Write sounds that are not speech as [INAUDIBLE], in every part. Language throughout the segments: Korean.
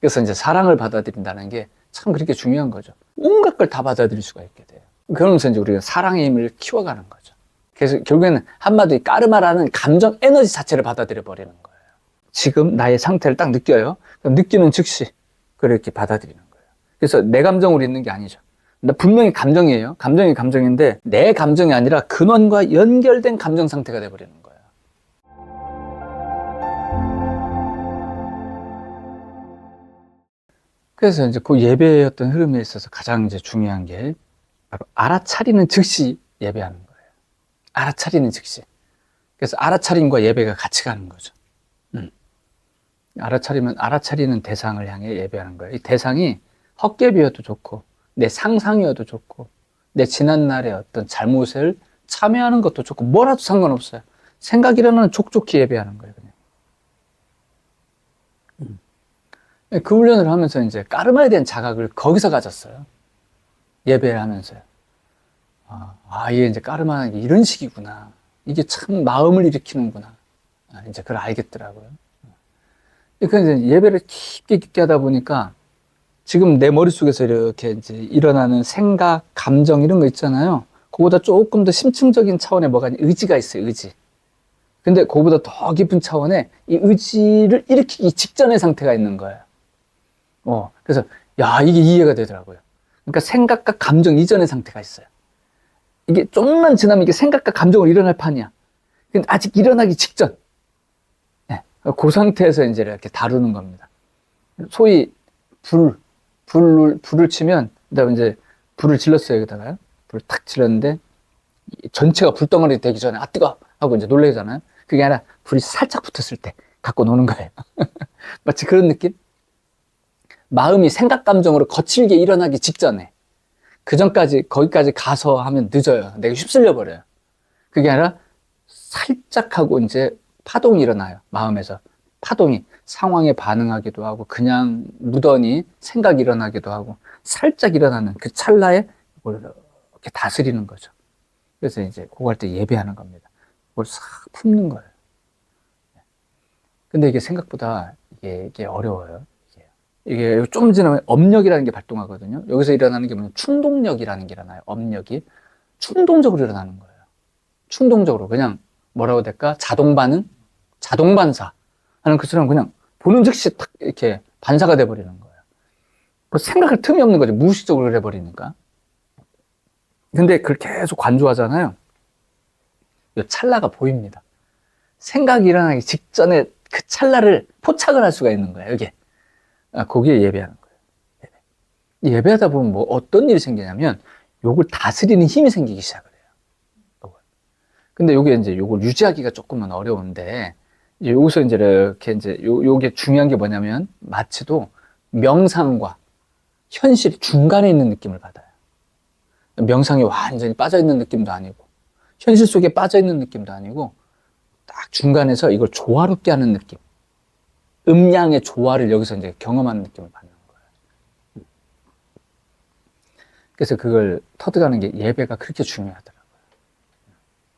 그래서 이제 사랑을 받아들인다는 게 참 그렇게 중요한 거죠. 온갖 걸 다 받아들일 수가 있게 돼요. 그러면서 이제 우리가 사랑의 힘을 키워가는 거죠. 그래서 결국에는 한마디 까르마라는 감정 에너지 자체를 받아들여 버리는 거예요. 지금 나의 상태를 딱 느껴요. 그럼 느끼는 즉시 그렇게 받아들이는 거예요. 그래서 내 감정으로 있는 게 아니죠. 근데 분명히 감정이에요. 감정이 감정인데 내 감정이 아니라 근원과 연결된 감정 상태가 돼버리는 거예요. 그래서 이제 그 예배의 어떤 흐름에 있어서 가장 이제 중요한 게 바로 알아차리는 즉시 예배하는 거예요. 알아차리는 즉시. 그래서 알아차림과 예배가 같이 가는 거죠. 음. 알아차리면 알아차리는 대상을 향해 예배하는 거예요. 이 대상이 헛개비여도 좋고 내 상상이어도 좋고 내 지난 날의 어떤 잘못을 참여하는 것도 좋고 뭐라도 상관없어요. 생각이라는 족족히 예배하는 거예요. 그냥. 음. 그 훈련을 하면서 이제 까르마에 대한 자각을 거기서 가졌어요. 예배를 하면서요. 아, 아, 이게 이제 까르마는 이런 식이구나. 이게 참 마음을 일으키는구나. 아, 이제 그걸 알겠더라고요. 그러니까 이제 예배를 깊게 깊게 하다 보니까 지금 내 머릿속에서 이렇게 이제 일어나는 생각, 감정 이런 거 있잖아요. 그거보다 조금 더 심층적인 차원의 뭐가 의지가 있어요, 의지. 근데 그거보다 더 깊은 차원의 이 의지를 일으키기 직전의 상태가 있는 거예요. 어, 그래서, 야, 이게 이해가 되더라고요. 그러니까 생각과 감정 이전의 상태가 있어요. 이게 좀만 지나면 이게 생각과 감정으로 일어날 판이야. 근데 아직 일어나기 직전. 네, 그 상태에서 이제 이렇게 다루는 겁니다. 소위 불, 불을, 불을 치면, 그다음에 이제 불을 질렀어요, 여기다가요. 불을 탁 질렀는데, 전체가 불덩어리 되기 전에, 아, 뜨거! 하고 이제 놀래잖아요. 그게 아니라 불이 살짝 붙었을 때 갖고 노는 거예요. [LAUGHS] 마치 그런 느낌? 마음이 생각, 감정으로 거칠게 일어나기 직전에, 그 전까지, 거기까지 가서 하면 늦어요. 내가 휩쓸려 버려요. 그게 아니라 살짝 하고 이제 파동이 일어나요. 마음에서. 파동이 상황에 반응하기도 하고 그냥 무던히 생각이 일어나기도 하고 살짝 일어나는 그 찰나에 이걸 이렇게 다스리는 거죠. 그래서 이제 그거 할 때 예배하는 겁니다. 그걸 싹 품는 거예요. 근데 이게 생각보다 이게, 이게 어려워요. 이게. 좀 지나면 업력이라는 게 발동하거든요. 여기서 일어나는 게 뭐냐면 충동력이라는 게 일어나요. 업력이. 충동적으로 일어나는 거예요. 충동적으로. 그냥 뭐라고 될까? 자동 반응? 자동 반사. 하는 것처럼 그냥 보는 즉시 탁 이렇게 반사가 돼 버리는 거예요. 그 생각할 틈이 없는 거죠. 무의식적으로 해 버리니까. 근데 그걸 계속 관조하잖아요. 이 찰나가 보입니다. 생각이 일어나기 직전에 그 찰나를 포착을 할 수가 있는 거예요. 이게. 아, 거기에 예배하는 거예요. 예배. 예배하다 보면 뭐 어떤 일이 생기냐면 요걸 다스리는 힘이 생기기 시작을 해요. 요걸. 근데 요게 이제 요걸 유지하기가 조금은 어려운데 여기서 이제 이렇게 이제 요, 요게 중요한 게 뭐냐면 마치도 명상과 현실 중간에 있는 느낌을 받아요. 명상에 완전히 빠져 있는 느낌도 아니고 현실 속에 빠져 있는 느낌도 아니고 딱 중간에서 이걸 조화롭게 하는 느낌. 음양의 조화를 여기서 이제 경험하는 느낌을 받는 거예요. 그래서 그걸 터득하는 게 예배가 그렇게 중요하더라고요.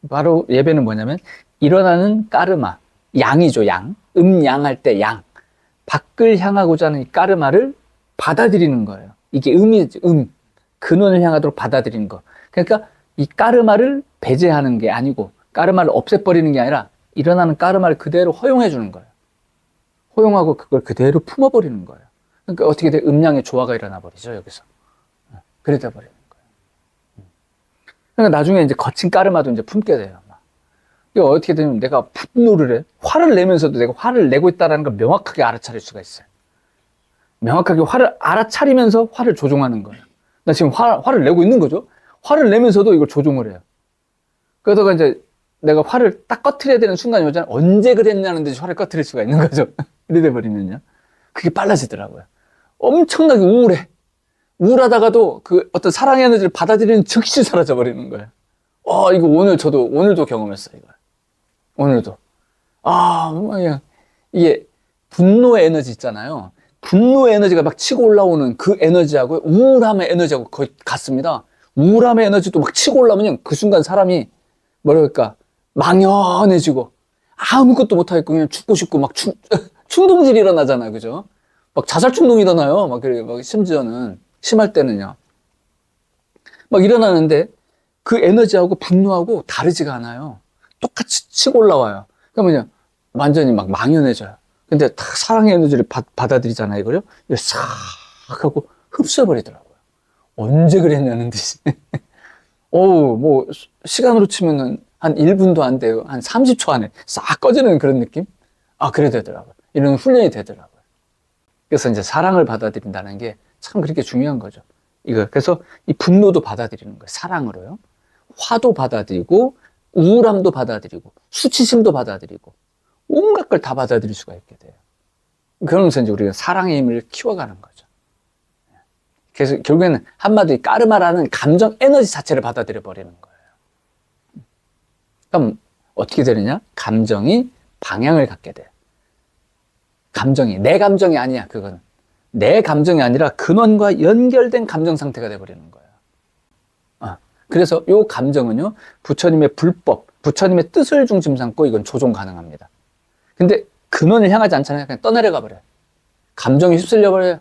바로 예배는 뭐냐면 일어나는 까르마, 양이죠, 양. 음양할 때 양. 밖을 향하고자 하는 이 까르마를 받아들이는 거예요. 이게 음이죠, 음. 근원을 향하도록 받아들이는 거. 그러니까 이 까르마를 배제하는 게 아니고 까르마를 없애버리는 게 아니라 일어나는 까르마를 그대로 허용해 주는 거예요. 허용하고 그걸 그대로 품어버리는 거예요. 그러니까 어떻게 돼? 음양의 조화가 일어나 버리죠, 여기서. 그래 돼 버리는 거예요. 그러니까 나중에 이제 거친 까르마도 이제 품게 돼요. 이게 어떻게 되냐면 내가 분노를 해. 화를 내면서도 내가 화를 내고 있다는 걸 명확하게 알아차릴 수가 있어요. 명확하게 화를 알아차리면서 화를 조종하는 거예요. 나 지금 화, 화를 내고 있는 거죠? 화를 내면서도 이걸 조종을 해요. 그러다가 이제 내가 화를 딱 꺼트려야 되는 순간이 오잖아요. 언제 그랬냐는 듯이 화를 꺼트릴 수가 있는 거죠. [LAUGHS] 이래 돼버리면요. 그게 빨라지더라고요. 엄청나게 우울해. 우울하다가도 그 어떤 사랑의 에너지를 받아들이는 즉시 사라져 버리는 거예요. 어, 이거 오늘 저도, 오늘도 경험했어요, 이걸. 오늘도. 아, 그냥, 이게 분노의 에너지 있잖아요. 분노의 에너지가 막 치고 올라오는 그 에너지하고 우울함의 에너지하고 거의 같습니다. 우울함의 에너지도 막 치고 올라오면 그 순간 사람이 뭐랄까, 망연해지고 아무것도 못하겠고 그냥 죽고 싶고 막 충, 충동질이 일어나잖아요. 그죠? 막막 자살 충동이 일어나요. 막 그래, 막 심지어는 심할 때는요. 막 일어나는데 그 에너지하고 분노하고 다르지가 않아요. 똑같이 치고 올라와요. 그러면 완전히 막 망연해져요. 근데 다 사랑의 에너지를 받, 받아들이잖아요, 이거요. 싹 하고 흡수해버리더라고요. 언제 그랬냐는 듯이. [LAUGHS] 어우, 뭐, 시- 시간으로 치면은 한 1분도 안 돼요. 한 30초 안에 싹 꺼지는 그런 느낌? 아, 그래 되더라고요. 이런 훈련이 되더라고요. 그래서 이제 사랑을 받아들인다는 게 참 그렇게 중요한 거죠. 이거. 그래서 이 분노도 받아들이는 거예요. 사랑으로요. 화도 받아들이고, 우울함도 받아들이고, 수치심도 받아들이고, 온갖 걸 다 받아들일 수가 있게 돼요. 그러면서 이제 우리가 사랑의 힘을 키워가는 거죠. 그래서 결국에는 한마디 까르마라는 감정 에너지 자체를 받아들여 버리는 거예요. 그럼 어떻게 되느냐? 감정이 방향을 갖게 돼요. 감정이 내 감정이 아니야. 그거는 내 감정이 아니라 근원과 연결된 감정 상태가 돼 버리는 거예요. 아, 그래서 요 감정은요 부처님의 불법, 부처님의 뜻을 중심 삼고 이건 조종 가능합니다. 근데 근원을 향하지 않잖아요. 그냥 떠내려가 버려요. 감정이 휩쓸려 버려요.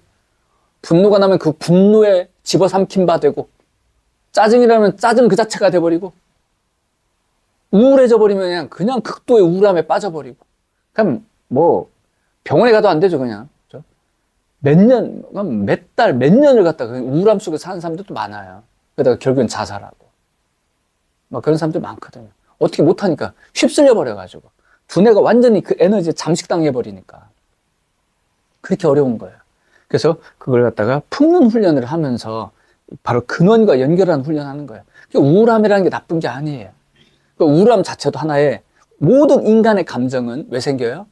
분노가 나면 그 분노에 집어삼킨 바 되고 짜증이라면 짜증 그 자체가 돼버리고 우울해져 버리면 그냥 그냥 극도의 우울함에 빠져버리고 그럼 뭐 병원에 가도 안 되죠 그냥? 몇 년, 몇 달, 몇 년을 갖다가 그 우울함 속에 사는 사람들도 많아요. 그러다가 결국엔 자살하고 막 그런 사람들 많거든요. 어떻게 못하니까 휩쓸려 버려가지고 두뇌가 완전히 그 에너지에 잠식당해 버리니까 그렇게 어려운 거예요. 그래서 그걸 갖다가 품는 훈련을 하면서 바로 근원과 연결하는 훈련하는 거예요. 그 우울함이라는 게 나쁜 게 아니에요. 그 우울함 자체도 하나의 모든 인간의 감정은 왜 생겨요?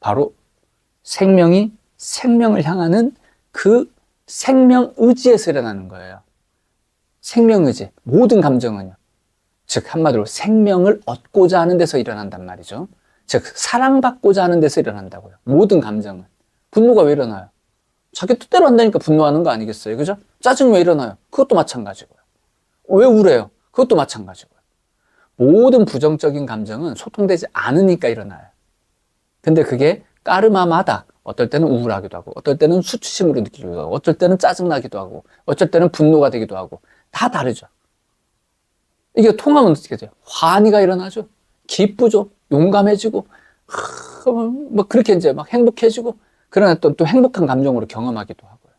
바로 생명이 생명을 향하는 그 생명 의지에서 일어나는 거예요. 생명 의지. 모든 감정은요. 즉, 한마디로 생명을 얻고자 하는 데서 일어난단 말이죠. 즉, 사랑받고자 하는 데서 일어난다고요. 모든 감정은. 분노가 왜 일어나요? 자기 뜻대로 한다니까 분노하는 거 아니겠어요? 그죠? 짜증 왜 일어나요? 그것도 마찬가지고요. 왜 우울해요? 그것도 마찬가지고요. 모든 부정적인 감정은 소통되지 않으니까 일어나요. 근데 그게 까르마마다 어떨 때는 우울하기도 하고, 어떨 때는 수치심으로 느끼기도 하고, 어쩔 때는 짜증나기도 하고, 어쩔 때는 분노가 되기도 하고, 다 다르죠. 이게 통하면 어떻게 돼요? 환희가 일어나죠. 기쁘죠. 용감해지고, 하, 뭐 그렇게 이제 막 행복해지고, 그러나 또, 또 행복한 감정으로 경험하기도 하고요.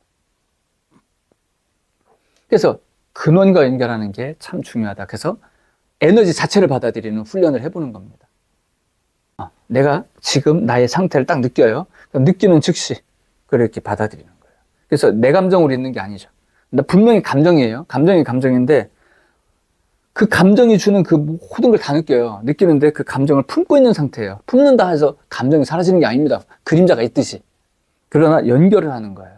그래서 근원과 연결하는 게 참 중요하다. 그래서 에너지 자체를 받아들이는 훈련을 해보는 겁니다. 아, 내가 지금 나의 상태를 딱 느껴요. 느끼는 즉시 그렇게 받아들이는 거예요. 그래서 내 감정으로 있는 게 아니죠. 나 분명히 감정이에요. 감정이 감정인데 그 감정이 주는 그 모든 걸 다 느껴요. 느끼는데 그 감정을 품고 있는 상태예요. 품는다 해서 감정이 사라지는 게 아닙니다. 그림자가 있듯이. 그러나 연결을 하는 거예요.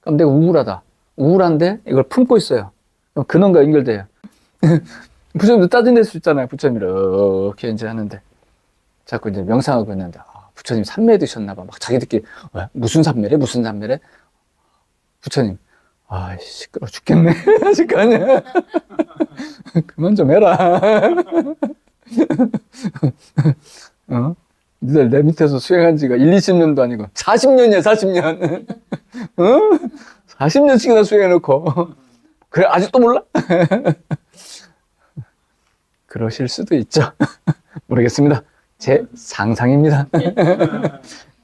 그럼 내가 우울하다. 우울한데 이걸 품고 있어요. 그럼 근원과 연결돼요. [LAUGHS] 부처님도 짜증낼 수 있잖아요. 부처님 이렇게 이제 하는데. 자꾸 이제 명상하고 있는데, 아, 부처님 삼매 드셨나 봐. 막 자기들끼리, 왜? 무슨 삼매래? 무슨 삼매래? 부처님, 아, 시끄러워 죽겠네. [LAUGHS] 하실 거 아니야. [LAUGHS] 그만 좀 해라. [LAUGHS] 어? 니들 내 밑에서 수행한 지가 1, 20년도 아니고 40년이야, 40년. 어? 40년씩이나 수행해놓고. 그래, 아직도 몰라? 그러실 수도 있죠. 모르겠습니다. 제 상상입니다. [LAUGHS]